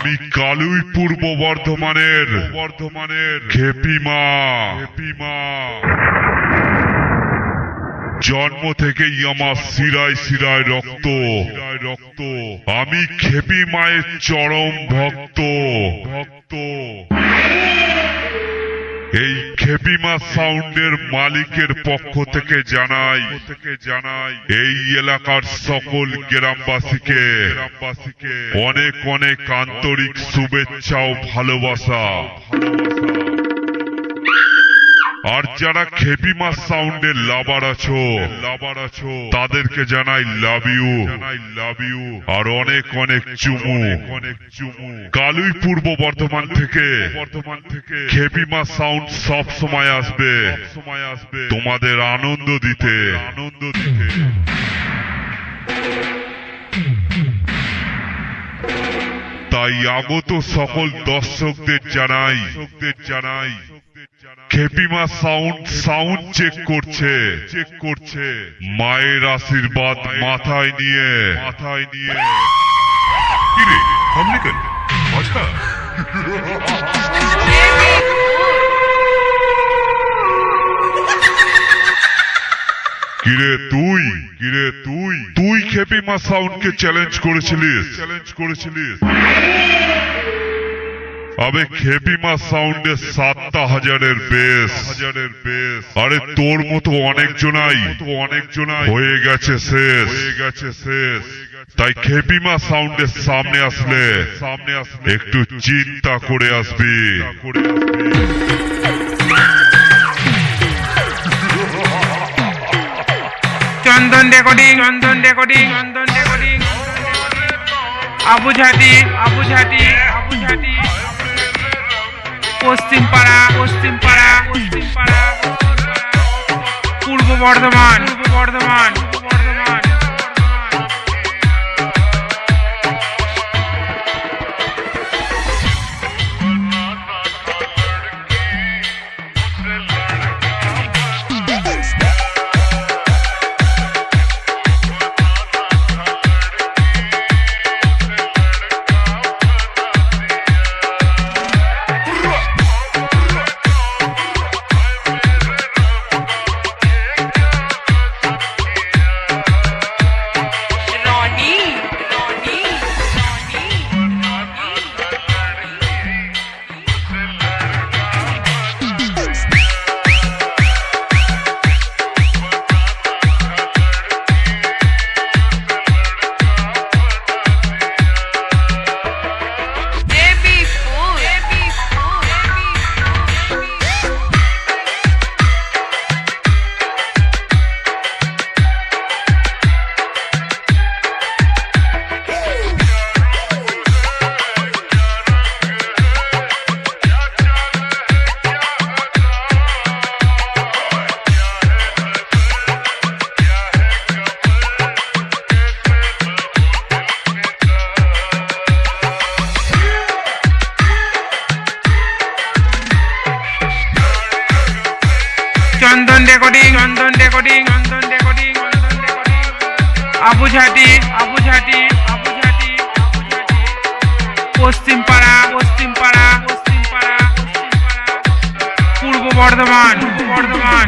আমি কালুই পূর্ব বর্ধমানের বর্ধমানের খেপিমা খেপিমা জন্ম থেকেই আমার শিরায় শিরায় রক্ত। রক্ত আমি খেপি মায়ের চরম ভক্ত। ভক্ত। এই খেপিমা সাউন্ডের মালিকের পক্ষ থেকে জানাই জানাই এই এলাকার সকল গ্রামবাসীকে গ্রামবাসীকে অনেক অনেক আন্তরিক শুভেচ্ছা ও ভালোবাসা। আর যারা খেপিমা সাউন্ডের লাভার আছো লাভার আছো, তাদেরকে জানাই লাভ ইউ লাভ ইউ আর অনেক অনেক চুমু। অনেক চুমু কালুই পূর্ব বর্ধমান থেকে বর্ধমান থেকে খেপিমা সাউন্ড সব সময় আসবে। সময় আসবে তোমাদের আনন্দ দিতে। আনন্দ দিতে তাই আগত সকল দর্শকদের জানাই দর্শকদের জানাই খেপিমা সাউন্ড সাউন্ড চেক করছে চেক করছে মায়ের আশীর্বাদ মাথায় নিয়ে মাথায় নিয়ে কিরে কেন মজা কিরে তুই কিরে তুই তুই খেপিমা সাউন্ডকে চ্যালেঞ্জ করেছিলিস চ্যালেঞ্জ করেছিলিস আবে খেপিমা সাউন্ডে সাতটা হাজারের বেশ হাজারের বেশ আরে তোর মতো অনেক জনাই অনেক জনাই হয়ে গেছে শেষ। হয়ে গেছে শেষ তাই খেপিমা সাউন্ডের সামনে আসলে। সামনে আসলে একটু চিন্তা করে আসবি। করে আসবি Chandan recording Chandan recording Chandan recording Abujhati Abujhati Abujhati পশ্চিম পাড়া পশ্চিম পাড়া পশ্চিম পাড়া। পূর্ব বর্ধমান পূর্ব বর্ধমান। আবুঝাটি আবুঝাটি পশ্চিম পাড়া পশ্চিম পাড়া পশ্চিম পাড়া Purba Bardhaman Bardhaman.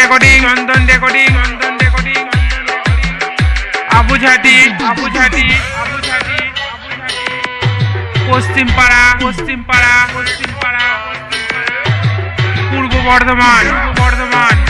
Recording Chandan recording Chandan recording Abujhati Abujhati Abujhati পশ্চিম পাড়া পশ্চিম পাড়া পশ্চিম পাড়া পূর্ব বর্ধমান পূর্ব বর্ধমান বর্ধমান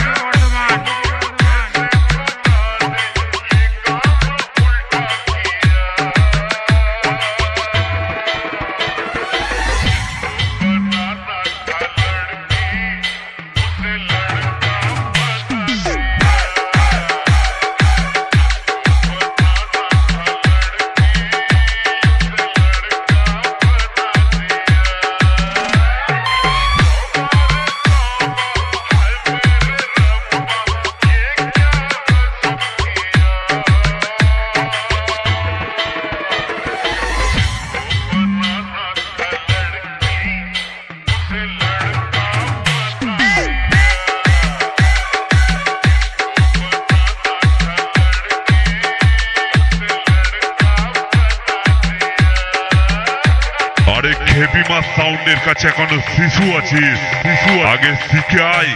সাউন্ডের কাছে এখনও শিশু আছিস শিশু আগে শিখে আয়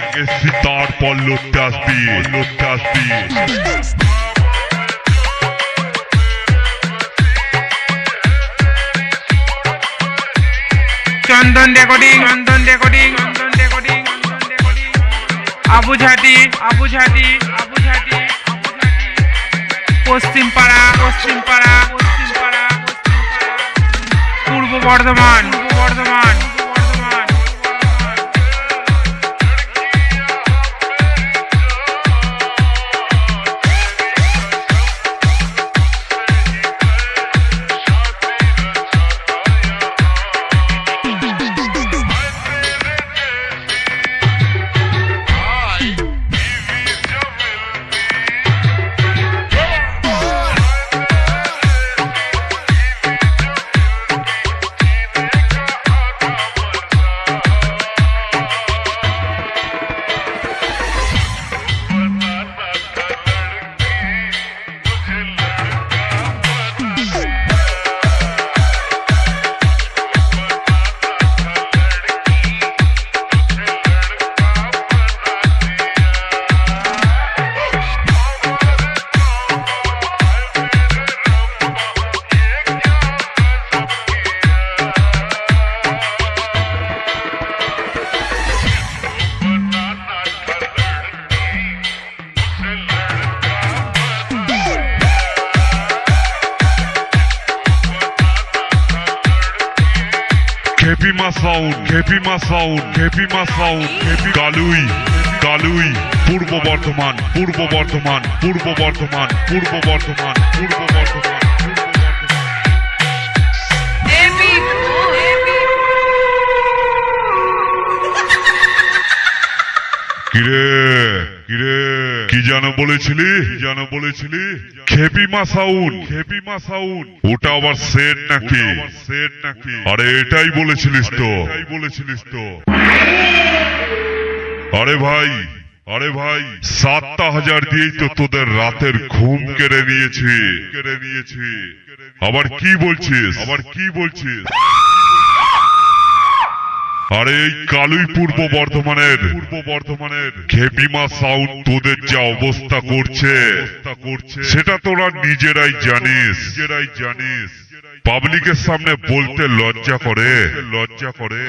তারপর লড়তে আসবি লড়তে আসবি। Chandan recording Chandan recording Chandan recording Abujhati Abujhati Abujhati পশ্চিম পাড়া পশ্চিম পাড়া পশ্চিম পাড়া। পূর্ব Bardhaman. Bardhaman Khepima sound Khepima sound Khepima sound Khepi Kalui Kalui পূর্ব বর্ধমান পূর্ব বর্ধমান পূর্ব বর্ধমান পূর্ব বর্ধমান পূর্ব বর্ধমান. কিরে কিরে কি যেন বলেছিলি? যেন বলেছিলি? খেপিমা সাউন্ড খেপিমা সাউন্ড ওটা আবার সেট নাকি? সেট নাকি? আরে এটাই বলেছিলিস তো। এটাই বলেছিলিস তো। আরে ভাই আরে ভাই। সাতটা হাজার দিয়েই তো তোদের রাতের ঘুম কেড়ে নিয়েছি। কেড়ে নিয়েছি। আবার কি বলছিস? আবার কি বলছিস? আরে এই কালুই পূর্ব বর্ধমানের। পূর্ব বর্ধমানের খেপিমা সাউন্ড তোদের যা অবস্থা করছে করছে সেটা তোরা নিজেরাই জানিস। নিজেরাই জানিস পাবলিকের সামনে বলতে লজ্জা করে লজ্জা করে।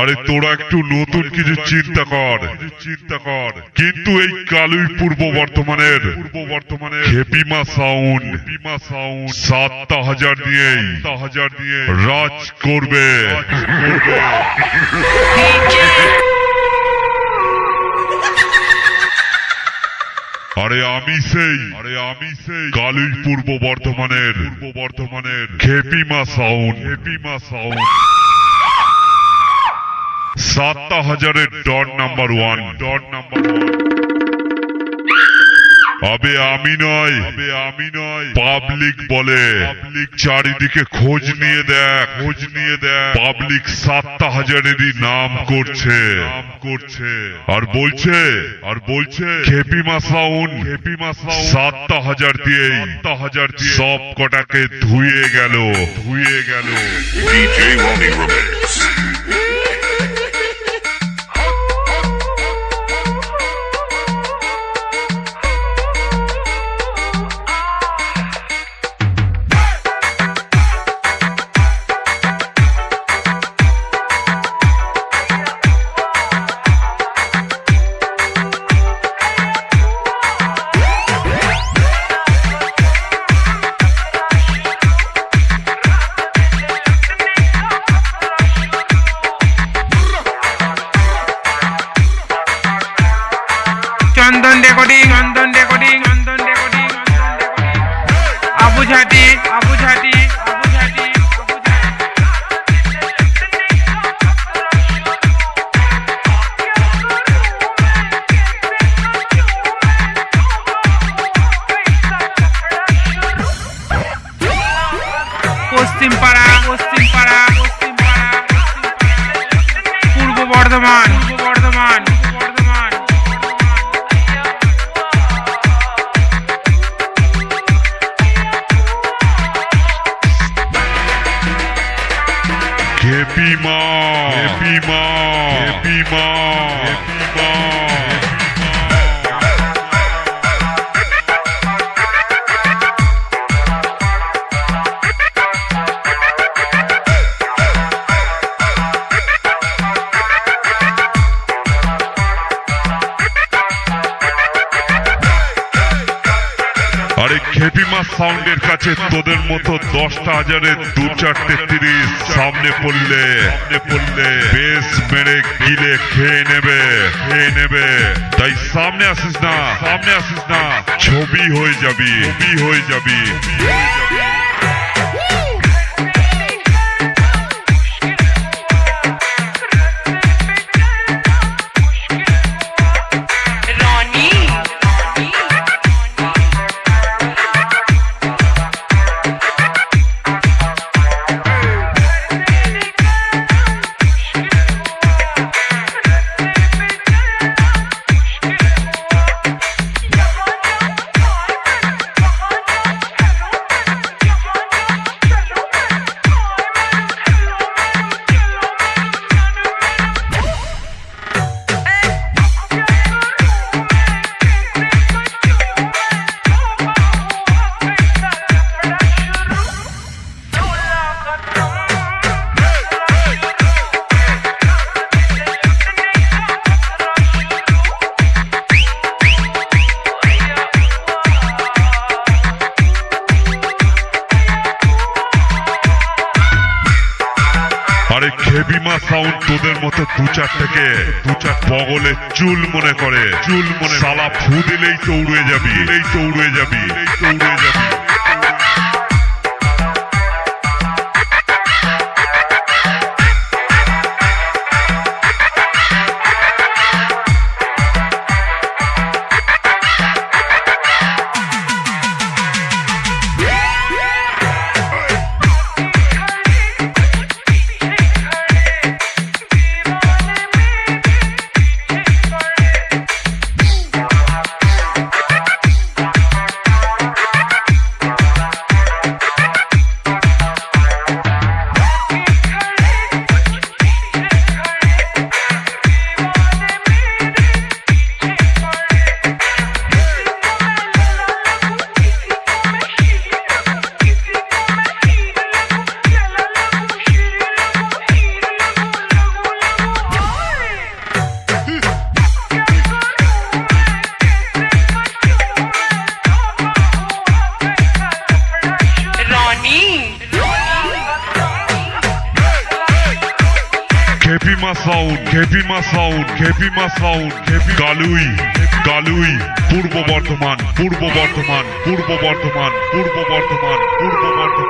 আরে, তোরা একটু নতুন কিছু চিন্তা কর। চিন্তা কর কিন্তু এই কালুই পূর্ব বর্ধমানের পূর্ব বর্ধমানের হেপিমা সাউন্ড খেপিমা সাউন্ড সাতটা হাজার দিয়েই হাজার দিয়ে রাজ করবে। আরে, আমি সেই আরে আমি সেই কালুই পূর্ব বর্ধমানের পূর্ব বর্ধমানের খেপিমা সাউন্ড খেপিমা সাউন্ড সাতটা হাজারের dot number one dot number আবে আমি নয় আবে আমি নয় পাবলিক বলে। পাবলিক চারিদিকে খোঁজ নিয়ে দেখ। খোঁজ নিয়ে দেখ পাবলিক সাতটা হাজারেরই নাম করছে। নাম করছে আর বলছে আর বলছে খেপিমা সাউন্ড খেপিমা সাউন্ড সাতটা হাজার দিয়ে সাতটা হাজার দিয়ে সব কটাকে ধুয়ে গেল ধুয়ে গেল Happy Mom! Happy Mom! Happy Mom! আরে খেপিমা সাউন্ডের কাছে তোদের মতো দশটা হাজারের দু চারটে তিরিশ সামনে পড়লে পড়লে বেশ মেরে গিলে খেয়ে নেবে খেয়ে নেবে। তাই সামনে আসিস না, সামনে আসিস না। ছবি হয়ে যাবি, ছবি হয়ে যাবি। চুল মনে করে। চুল মনে সালা ফু দিলেই উড়ে যাবি। এই উড়ে যাবি। এই উড়ে যাবি। Khepima sound Khepima sound Khepima sound Khepi Galui Galui. পূর্ব বর্ধমান পূর্ব বর্ধমান পূর্ব বর্ধমান পূর্ব বর্ধমান পূর্ব বর্ধমান।